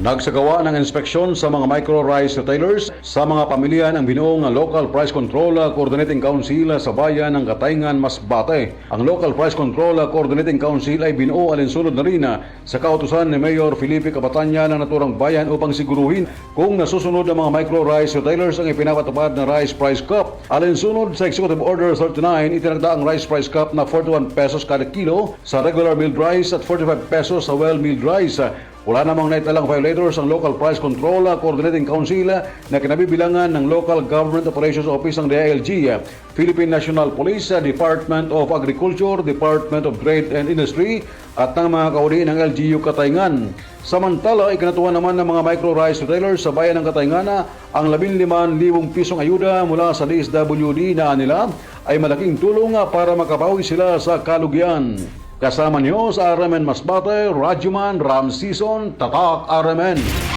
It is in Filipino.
Nagsagawa ng inspeksyon sa mga micro-rice retailers sa mga pamilya ng binuong Local Price Control Coordinating Council sa bayan ng Katayngan, Masbate. Ang Local Price Control Coordinating Council ay binuo alinsunod na rin sa kautusan ni Mayor Felipe Cabatanya ng naturang bayan upang siguruhin kung nasusunod ang mga micro-rice retailers ang ipinapatupad na Rice Price Cup. Alinsunod sa Executive Order 39, itinagda ang Rice Price Cup na 41 pesos kada kilo sa regular milled rice at 45 pesos sa well-milled rice. Wala namang naitalang violators ang Local Price Control Coordinating Council na kinabibilangan ng Local Government Operations Office ng DILG, Philippine National Police, Department of Agriculture, Department of Trade and Industry at ng mga kauli ng LGU Katayngan. Samantala, ikinatuwa naman ng mga micro-rice retailers sa bayan ng Katayngan ang 15,000 pisong ayuda mula sa DSWD na nila ay malaking tulong para makabawi sila sa kalugyan. Kasama niyo sa RMN Masbate, Radyoman Ram Season, Tatak RMN.